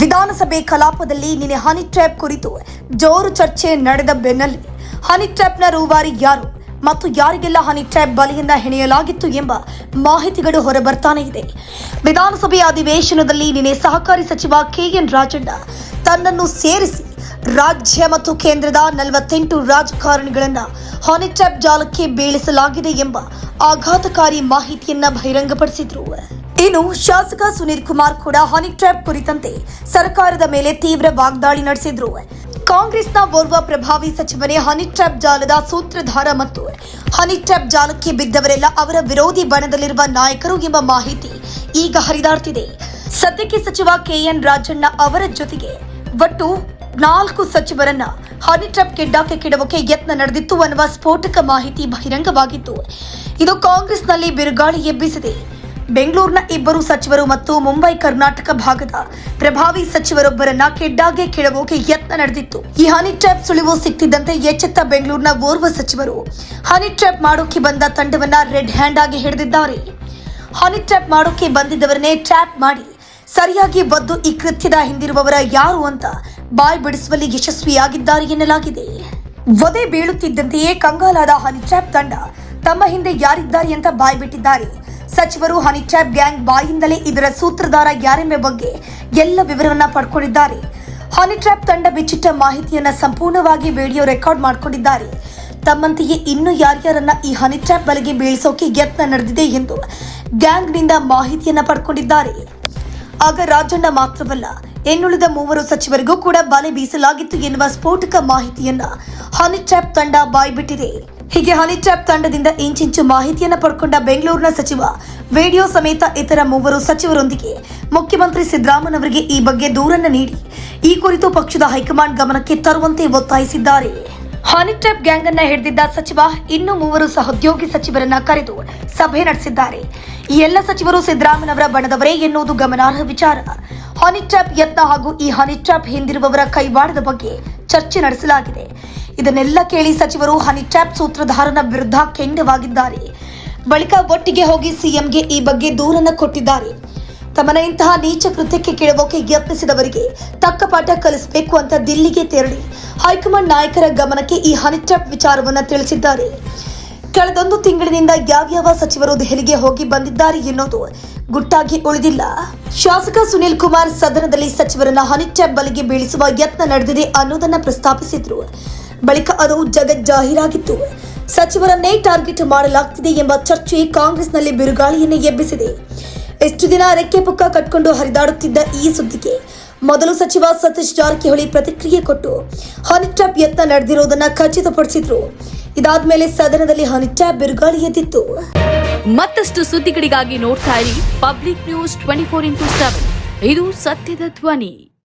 ವಿಧಾನಸಭೆ ಕಲಾಪದಲ್ಲಿ ನಿನ್ನೆ ಹನಿ ಟ್ರ್ಯಾಪ್ ಕುರಿತು ಜೋರು ಚರ್ಚೆ ನಡೆದ ಬೆನ್ನಲ್ಲೇ ಹನಿ ಟ್ರ್ಯಾಪ್ನ ರೂವಾರಿ ಯಾರು ಮತ್ತು ಯಾರಿಗೆಲ್ಲ ಹನಿ ಟ್ರ್ಯಾಪ್ ಬಲೆಯಿಂದ ಹೆಣೆಯಲಾಗಿತ್ತು ಎಂಬ ಮಾಹಿತಿಗಳು ಹೊರಬರ್ತಾನೆ ಇದೆ. ವಿಧಾನಸಭೆ ಅಧಿವೇಶನದಲ್ಲಿ ನಿನ್ನೆ ಸಹಕಾರಿ ಸಚಿವ ಕೆಎನ್ ರಾಜಣ್ಣ ತನ್ನನ್ನು ಸೇರಿಸಿ ರಾಜ್ಯ ಮತ್ತು ಕೇಂದ್ರದ ನಲವತ್ತೆಂಟು ರಾಜಕಾರಣಿಗಳನ್ನ ಹನಿ ಟ್ರ್ಯಾಪ್ ಜಾಲಕ್ಕೆ ಬೀಳಿಸಲಾಗಿದೆ ಎಂಬ ಆಘಾತಕಾರಿ ಮಾಹಿತಿಯನ್ನ ಬಹಿರಂಗಪಡಿಸಿದ್ರು. ಇನ್ನು ಶಾಸಕ ಸುನೀಲ್ ಕುಮಾರ್ ಕೂಡ ಹನಿ ಟ್ರ್ಯಾಪ್ ಕುರಿತಂತೆ ಸರ್ಕಾರದ ಮೇಲೆ ತೀವ್ರ ವಾಗ್ದಾಳಿ ನಡೆಸಿದ್ರು. ಕಾಂಗ್ರೆಸ್ನ ಓರ್ವ ಪ್ರಭಾವಿ ಸಚಿವನೇ ಹನಿ ಟ್ರ್ಯಾಪ್ ಜಾಲದ ಸೂತ್ರಧಾರ ಮತ್ತು ಹನಿ ಟ್ರ್ಯಾಪ್ ಜಾಲಕ್ಕೆ ಬಿದ್ದವರೆಲ್ಲ ಅವರ ವಿರೋಧಿ ಬಣದಲ್ಲಿರುವ ನಾಯಕರು ಎಂಬ ಮಾಹಿತಿ ಈಗ ಹರಿದಾಡ್ತಿದೆ. ಸದ್ಯಕ್ಕೆ ಸಚಿವ ಕೆಎನ್ ರಾಜಣ್ಣ ಅವರ ಜೊತೆಗೆ ಒಟ್ಟು ನಾಲ್ಕು ಸಚಿವರನ್ನ ಹನಿ ಟ್ರಪ್ ಕೆಡ್ಡಾಕೆ ಕೆಡವಕ್ಕೆ ಯತ್ನ ನಡೆದಿತ್ತು ಅನ್ನುವ ಸ್ಫೋಟಕ ಮಾಹಿತಿ ಬಹಿರಂಗವಾಗಿತ್ತು. ಇದು ಕಾಂಗ್ರೆಸ್ನಲ್ಲಿ ಬಿರುಗಾಳಿ ಎಬ್ಬಿಸಿದೆ. ಬೆಂಗಳೂರಿನ ಇಬ್ಬರು ಸಚಿವರು ಮತ್ತು ಮುಂಬೈ ಕರ್ನಾಟಕ ಭಾಗದ ಪ್ರಭಾವಿ ಸಚಿವರೊಬ್ಬರನ್ನ ಕೆಡ್ಡಾಗೆ ಕೆಳಗೋಕೆ ಯತ್ನ ನಡೆದಿತ್ತು. ಈ ಹನಿ ಟ್ರ್ಯಾಪ್ ಸುಳಿವು ಸಿಕ್ತಿದ್ದಂತೆ ಎಚ್ಚೆತ್ತ ಬೆಂಗಳೂರಿನ ಓರ್ವ ಸಚಿವರು. ಹನಿ ಟ್ರ್ಯಾಪ್ ಮಾಡೋಕೆ ಬಂದ ತಂಡವನ್ನ ರೆಡ್ ಹ್ಯಾಂಡ್ ಆಗಿ ಹಿಡಿದಿದ್ದಾರೆ. ಹನಿ ಟ್ರ್ಯಾಪ್ ಮಾಡೋಕೆ ಬಂದಿದ್ದವರನ್ನೇ ಟ್ರ್ಯಾಪ್ ಮಾಡಿ ಸರಿಯಾಗಿ ಬದ್ದು ಈ ಕೃತ್ಯದ ಹಿಂದಿರುವವರ ಯಾರು ಅಂತ ಬಾಯ್ ಬಿಡಿಸುವಲ್ಲಿ ಯಶಸ್ವಿಯಾಗಿದ್ದಾರೆ ಎನ್ನಲಾಗಿದೆ. ವಧೆ ಬೀಳುತ್ತಿದ್ದಂತೆಯೇ ಕಂಗಾಲಾದ ಹನಿ ಟ್ರ್ಯಾಪ್ ತಂಡ ತಮ್ಮ ಹಿಂದೆ ಯಾರಿದ್ದಾರೆ ಅಂತ ಬಾಯ್ ಬಿಟ್ಟಿದ್ದಾರೆ ಸಚಿವರು ಹನಿ ಟ್ರ್ಯಾಪ್ ಗ್ಯಾಂಗ್ ಬಾಯಿಂದಲೇ ಇದರ ಸೂತ್ರಧಾರ ಯಾರೆಂಬ ಬಗ್ಗೆ ಎಲ್ಲ ವಿವರವನ್ನ ಪಡ್ಕೊಂಡಿದ್ದಾರೆ. ಹನಿ ಟ್ರ್ಯಾಪ್ ತಂಡ ಬಿಚ್ಚಿಟ್ಟ ಮಾಹಿತಿಯನ್ನ ಸಂಪೂರ್ಣವಾಗಿ ವಿಡಿಯೋ ರೆಕಾರ್ಡ್ ಮಾಡಿಕೊಂಡಿದ್ದಾರೆ. ತಮ್ಮಂತೆಯೇ ಇನ್ನು ಯಾರ್ಯಾರನ್ನ ಈ ಹನಿ ಟ್ರ್ಯಾಪ್ ಬಲೆಗೆ ಬೀಳಿಸೋಕೆ ಯತ್ನ ನಡೆದಿದೆ ಎಂದು ಗ್ಯಾಂಗ್ನಿಂದ ಮಾಹಿತಿಯನ್ನ ಪಡ್ಕೊಂಡಿದ್ದಾರೆ. ಆಗ ರಾಜಣ್ಣ ಮಾತ್ರವಲ್ಲ, ಇನ್ನುಳಿದ ಮೂವರು ಸಚಿವರಿಗೂ ಕೂಡ ಬಲೆ ಬೀಸಲಾಗಿತ್ತು ಎನ್ನುವ ಸ್ಫೋಟಕ ಮಾಹಿತಿಯನ್ನ ಹನಿ ಟ್ರ್ಯಾಪ್ ತಂಡ ಬಾಯ್ಬಿಟ್ಟಿದೆ. ಹೀಗೆ ಹನಿ ಟ್ರ್ಯಾಪ್ ತಂಡದಿಂದ ಇಂಚಿಂಚು ಮಾಹಿತಿಯನ್ನು ಪಡ್ಕೊಂಡ ಬೆಂಗಳೂರಿನ ಸಚಿವ. ವಿಡಿಯೋ ಸಮೇತ ಇತರ ಮೂವರು ಸಚಿವರೊಂದಿಗೆ ಮುಖ್ಯಮಂತ್ರಿ ಸಿದ್ದರಾಮಯ್ಯನವರಿಗೆ ಈ ಬಗ್ಗೆ ದೂರನ್ನ ನೀಡಿ. ಈ ಕುರಿತು ಪಕ್ಷದ ಹೈಕಮಾಂಡ್ ಗಮನಕ್ಕೆ ತರುವಂತೆ ಒತ್ತಾಯಿಸಿದ್ದಾರೆ. ಹನಿ ಟ್ರ್ಯಾಪ್ ಗ್ಯಾಂಗ್ ಅನ್ನ ಹಿಡಿದಿದ್ದ ಸಚಿವ ಇನ್ನು ಮೂವರು ಸಹೋದ್ಯೋಗಿ ಸಚಿವರನ್ನ ಕರೆದು ಸಭೆ ನಡೆಸಿದ್ದಾರೆ. ಈ ಎಲ್ಲ ಸಚಿವರು ಸಿದ್ದರಾಮಯ್ಯನವರ ಬಣದವರೇ ಎನ್ನುವುದು ಗಮನಾರ್ಹ ವಿಚಾರ. ಹನಿ ಟ್ರ್ಯಾಪ್ ಯತ್ನ ಹಾಗೂ ಈ ಹನಿ ಟ್ರ್ಯಾಪ್ ಹಿಂದಿರುವವರ ಕೈವಾಡದ ಬಗ್ಗೆ ಚರ್ಚೆ ನಡೆಸಲಾಗಿದೆ. ಇದನ್ನೆಲ್ಲ ಕೇಳಿ ಸಚಿವರು ಹನಿ ಟ್ಯಾಪ್ ಸೂತ್ರಧಾರನ ವಿರುದ್ಧ ಕೆಂಡವಾಗಿದ್ದಾರೆ. ಬಳಿಕ ಒಟ್ಟಿಗೆ ಹೋಗಿ ಸಿಎಂಗೆ ಈ ಬಗ್ಗೆ ದೂರನ್ನು ಕೊಟ್ಟಿದ್ದಾರೆ. ತಮ್ಮನ ಇಂತಹ ನೀಚ ಕೃತ್ಯಕ್ಕೆ ಕೇಳುವಕ್ಕೆ ಯತ್ನಿಸಿದವರಿಗೆ ತಕ್ಕ ಪಾಠ ಕಲಿಸಬೇಕು ಅಂತ ದಿಲ್ಲಿಗೆ ತೆರಳಿ ಹೈಕಮಾಂಡ್ ನಾಯಕರ ಗಮನಕ್ಕೆ ಈ ಹನಿ ಟ್ಯಾಪ್ ವಿಚಾರವನ್ನ ತಿಳಿಸಿದ್ದಾರೆ. ಕಳೆದೊಂದು ತಿಂಗಳಿನಿಂದ ಯಾವ್ಯಾವ ಸಚಿವರು ದೆಹಲಿಗೆ ಹೋಗಿ ಬಂದಿದ್ದಾರೆ ಎನ್ನುವುದು ಗುಟ್ಟಾಗಿ ಉಳಿದಿಲ್ಲ. ಶಾಸಕ ಸುನೀಲ್ ಕುಮಾರ್ ಸದನದಲ್ಲಿ ಸಚಿವರನ್ನ ಹನಿ ಟ್ರ್ಯಾಪ್ ಬಲಿಗೆ ಬೀಳಿಸುವ ಯತ್ನ ನಡೆದಿದೆ ಅನ್ನೋದನ್ನ ಪ್ರಸ್ತಾಪಿಸಿದ್ರು. ಬಳಿಕ ಅದು ಜಗತ್ ಜಾಹೀರಾಗಿತ್ತು. ಸಚಿವರನ್ನೇ ಟಾರ್ಗೆಟ್ ಮಾಡಲಾಗ್ತಿದೆ ಎಂಬ ಚರ್ಚೆ ಕಾಂಗ್ರೆಸ್ನಲ್ಲಿ ಬಿರುಗಾಳಿಯನ್ನೇ ಎಬ್ಬಿಸಿದೆ. ಎಷ್ಟು ದಿನ ರೆಕ್ಕೆ ಪುಕ್ಕ ಕಟ್ಕೊಂಡು ಹರಿದಾಡುತ್ತಿದ್ದ ಈ ಸುದ್ದಿಗೆ ಮೊದಲು ಸಚಿವ ಸತೀಶ್ ಜಾರಕಿಹೊಳಿ ಪ್ರತಿಕ್ರಿಯೆ ಕೊಟ್ಟು ಹನಿ ಟ್ರ್ಯಾಪ್ ಯತ್ನ ನಡೆದಿರೋದನ್ನ ಖಚಿತಪಡಿಸಿದ್ರು. ಇದಾದ್ಮೇಲೆ ಸದನದಲ್ಲಿ ಹನಿ ಬಿರುಗಾಳಿ ಎದ್ದಿತ್ತು. ಮತ್ತಷ್ಟು ಸುದ್ದಿಗಳಿಗಾಗಿ ನೋಡ್ತಾ ಇರಿ public news twenty four into seven. ಇದು ಸತ್ಯದ ಧ್ವನಿ.